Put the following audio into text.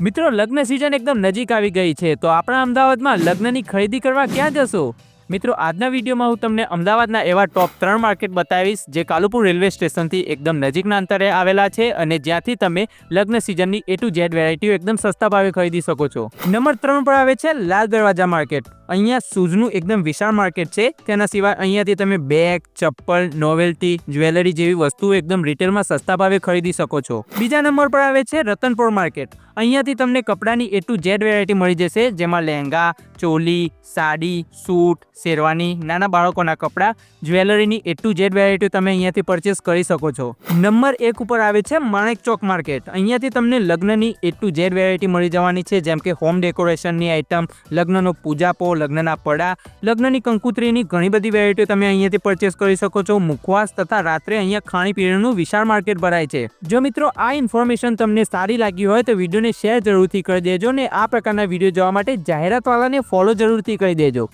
મિત્રો, લગ્ન સિઝન એકદમ નજીક આવી ગઈ છે, તો આપણા અમદાવાદમાં લગ્નની ખરીદી કરવા ક્યાં જશો? મિત્રો, આજના વિડીયોમાં હું તમને અમદાવાદના એવા ટોપ ત્રણ માર્કેટ બતાવીશ જે કાલુપુર રેલવે સ્ટેશનથી એકદમ નજીકના અંતરે આવેલા છે અને જ્યાંથી તમે લગ્ન સિઝનની એ ટુ ઝેડ વેરાયટીઓ એકદમ સસ્તા ભાવે ખરીદી શકો છો. નંબર ત્રણ પર આવે છે લાલ દરવાજા માર્કેટ અહીંયા શૂઝનું એકદમ વિશાળ માર્કેટ છે. તેના સિવાય અહીંયાથી તમે બેગ ચપ્પલ નોવેલ્ટી જ્વેલરી જેવી વસ્તુઓ એકદમ રિટેલમાં સસ્તા ભાવે ખરીદી શકો છો. બીજા નંબર પર આવે છે રતનપુર માર્કેટ અહીંયાથી તમને કપડાની એ ટુ ઝેડ વેરાયટી મળી જશે, જેમાં લહેંગા, ચોલી, સાડી, સૂટ શેરવાની, નાના બાળકોના કપડાં, જ્વેલરીની એ ટુ ઝેડ વેરાયટી તમે અહીંયાથી પરચેસ કરી શકો છો. નંબર એક ઉપર આવે છે માણેક ચોક માર્કેટ. અહીંયાથી તમને લગ્નની એ ટુ ઝેડ વેરાયટી મળી જવાની છે, જેમ કે હોમ ડેકોરેશનની આઇટમ લગ્નનો પૂજાપો, લગ્નના પડા, લગ્નની કંકુત્રીની ઘણી બધી વેરાયટીઓ તમે અહીંયાથી પરચેસ કરી શકો છો. મુખવાસ તથા રાત્રે અહીંયા ખાણીપીણીનું વિશાળ માર્કેટ ભરાય છે. જો મિત્રો આ ઇન્ફોર્મેશન તમને સારી લાગી હોય તો વિડીયોને શેર જરૂરથી કરી દેજો ને આ પ્રકારના વીડિયો જોવા માટે જાહેરાતવાળાને ફોલો જરૂરથી કરી દેજો.